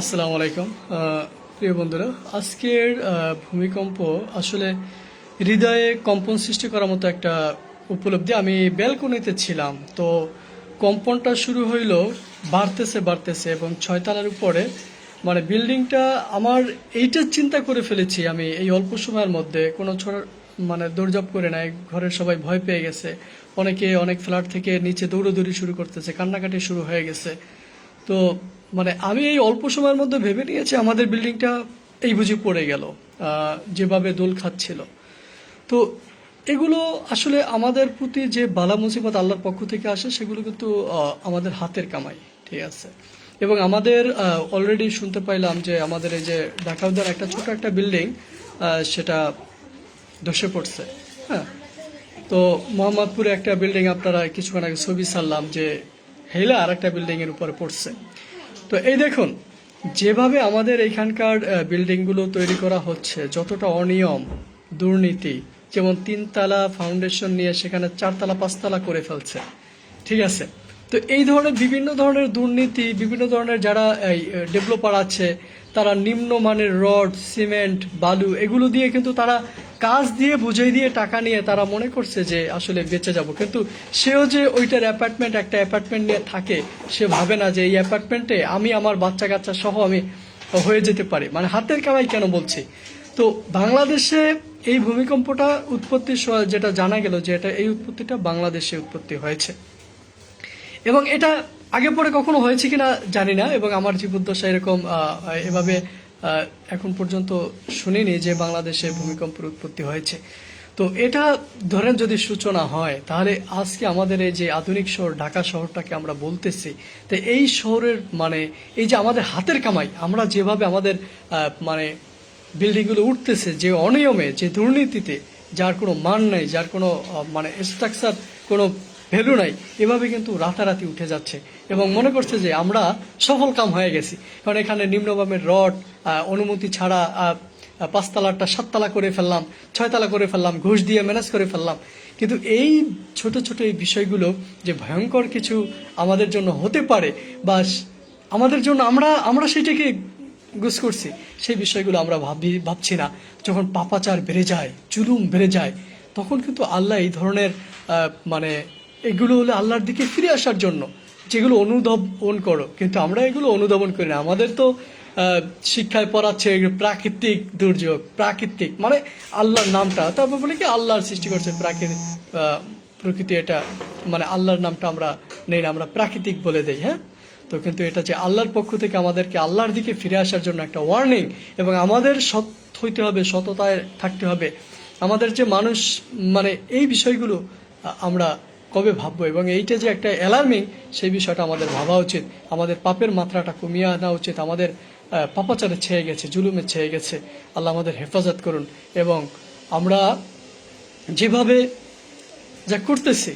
আসসালামু আলাইকুম প্রিয় বন্ধুরা, আজকের ভূমিকম্প আসলে হৃদয়ে কম্পন সৃষ্টি করার মতো একটা উপলব্ধি। আমি ব্যালকনিতে ছিলাম, তো কম্পনটা শুরু হইল, বাড়তেছে বাড়তেছে এবং ছয়তলার উপরে। মানে বিল্ডিংটা আমার এইটা চিন্তা করে ফেলেছি আমি এই অল্প সময়ের মধ্যে। কোনো ছোট মানে দৌড়ঝাপ করে নাই, ঘরের সবাই ভয় পেয়ে গেছে। অনেকে অনেক ফ্ল্যাট থেকে নিচে দৌড়োদৌড়ি শুরু করতেছে, কান্নাকাটি শুরু হয়ে গেছে। তো মানে আমি এই অল্প সময়ের মধ্যে ভেবে নিয়েছি আমাদের বিল্ডিংটা এই বুঝি পড়ে গেল যেভাবে দোল খাচ্ছিল। তো এগুলো আসলে আমাদের প্রতি যে বালা মুসিবত আল্লাহর পক্ষ থেকে আসে, সেগুলো কিন্তু আমাদের হাতের কামাই, ঠিক আছে? এবং আমাদের অলরেডি শুনতে পাইলাম যে আমাদের এই যে ঢাকা একটা ছোট একটা বিল্ডিং সেটা ধসে পড়ছে হ্যাঁ? তো মোহাম্মদপুরে একটা বিল্ডিং আপনারা কিছুক্ষণ আগে ছবি সারলাম যে হেলা আর একটা বিল্ডিং এর উপরে পড়ছে। তো এই দেখুন, যেভাবে আমাদের এইখানকার বিল্ডিংগুলো তৈরি করা হচ্ছে, যতটা অনিয়ম, দুর্নীতি, যেমন তিনতলা ফাউন্ডেশন নিয়ে সেখানে চারতলা, পাঁচতলা করে ফেলছে, ঠিক আছে? তো এই ধরনের বিভিন্ন ধরনের দুর্নীতি, বিভিন্ন ধরনের যারা, এই ডেভেলপার আছে, তারা নিম্নমানের রড সিমেন্ট বালু, এগুলো দিয়ে কিন্তু তারা কাজ দিয়ে বুঝিয়ে দিয়ে টাকা নিয়ে তারা মনে করছে যে আসলে বেঁচে যাব। কিন্তু সেও যে ওইটার অ্যাপার্টমেন্ট একটা অ্যাপার্টমেন্ট নিয়ে থাকে, সে ভাবে না যে এই অ্যাপার্টমেন্টে আমি, আমার বাচ্চা কাচ্চা সহ আমি হয়ে যেতে পারি। মানে হাতের কামাই কেন বলছি? তো বাংলাদেশে এই ভূমিকম্পটা উৎপত্তি স- যেটা জানা গেল যে এটা, এই উৎপত্তিটা বাংলাদেশে উৎপত্তি হয়েছে। এবং এটা আগে পরে কখনো হয়েছে কিনা জানি না, এবং আমার জীবদ্দশা এরকম এভাবে এখন পর্যন্ত শুনিনি যে বাংলাদেশে ভূমিকম্পের উৎপত্তি হয়েছে। তো এটা ধরেন যদি সূচনা হয়, তাহলে আজকে আমাদের এই যে আধুনিক শহর, ঢাকা শহরটাকে আমরা বলতেছি, তো এই শহরের মানে এই যে আমাদের হাতের কামাই, আমরা যেভাবে আমাদের মানে বিল্ডিংগুলো উঠতেছে, যে অনিয়মে, যে দুর্নীতিতে, যার কোনো মান নাই, যার কোনো মানে স্ট্রাকচার কোনো ভ্যালু নাই। এভাবে কিন্তু রাতারাতি উঠে যাচ্ছে। এবং মনে করছে যে আমরা সফল কাম হয়ে গেছি। কারণ এখানে নিম্নবামের রড অনুমতি ছাড়া পাঁচতলাটা সাততলা করে ফেললাম, ছয়তলা করে ফেললাম, ঘুষ দিয়ে ম্যানেজ করে ফেললাম। কিন্তু এই ছোট ছোট এই বিষয়গুলো যে ভয়ঙ্কর কিছু আমাদের জন্য হতে পারে বা আমাদের জন্য আমরা আমরা সেটাকে গুস করছি, সেই বিষয়গুলো আমরা ভাবি, ভাবছি না। যখন পাপাচার বেড়ে যায় চুলুম বেড়ে যায়, তখন কিন্তু আল্লাহ এই ধরনের মানে এগুলো হলো আল্লাহর দিকে ফিরে আসার জন্য, যেগুলো অনুধাবন করো। কিন্তু আমরা এগুলো অনুধাবন করি না। আমাদের তো শিক্ষায় পড়াচ্ছে প্রাকৃতিক দুর্যোগ, প্রাকৃতিক মানে আল্লাহর নামটা। তারপর বলে কি, আল্লাহর সৃষ্টি করছে প্রাকৃতিক প্রকৃতি এটা মানে আল্লাহর নামটা আমরা নেই না, আমরা প্রাকৃতিক বলে দেই হ্যাঁ? তো কিন্তু এটা যে আল্লাহর পক্ষ থেকে আমাদেরকে আল্লাহর দিকে ফিরে আসার জন্য একটা ওয়ার্নিং এবং আমাদের সৎ হইতে হবে, সততায় থাকতে হবে। আমাদের যে মানুষ মানে এই বিষয়গুলো আমরা কবে ভাববো? এবং এইটা যে একটা অ্যালার্মিং সেই বিষয়টা আমাদের ভাবা উচিত। আমাদের পাপের মাত্রাটা কমিয়ে আনা উচিত। আমাদের পাপাচারে ছেয়ে গেছে, জুলুমে ছেয়ে গেছে। আল্লাহ আমাদের হেফাজত করুন। এবং আমরা যেভাবে যা করতেছি,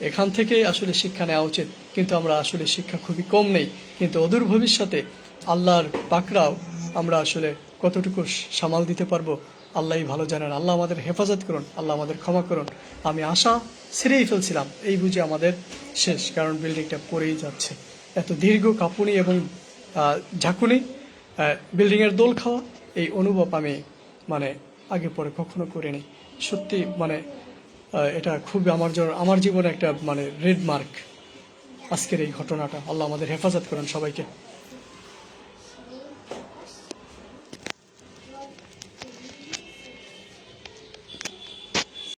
এখান থেকে আসলে শিক্ষা নেওয়া উচিত। কিন্তু আমরা আসলে শিক্ষা খুবই কম নেই। কিন্তু অদূর ভবিষ্যতে আল্লাহর পাকড়াও আমরা আসলে কতটুকু সামাল দিতে পারব? আল্লাহই ভালো জানেন। আল্লাহ আমাদের হেফাজত করুন, আল্লাহ আমাদের ক্ষমা করুন। আমি আশা ছেড়েই ফেলছিলাম, এই বুঝে আমাদের শেষ, কারণ বিল্ডিংটা পড়েই যাচ্ছে। এত দীর্ঘ কাঁপুনি এবং ঝাঁকুনি বিল্ডিংয়ের দোল খাওয়া, এই অনুভব আমি মানে আগে পরে কখনো করিনি। সত্যি মানে এটা খুব আমার জন্য, আমার জীবনে একটা মানে রেড মার্ক আজকের এই ঘটনাটা, আল্লাহ আমাদের হেফাজত করেন সবাইকে।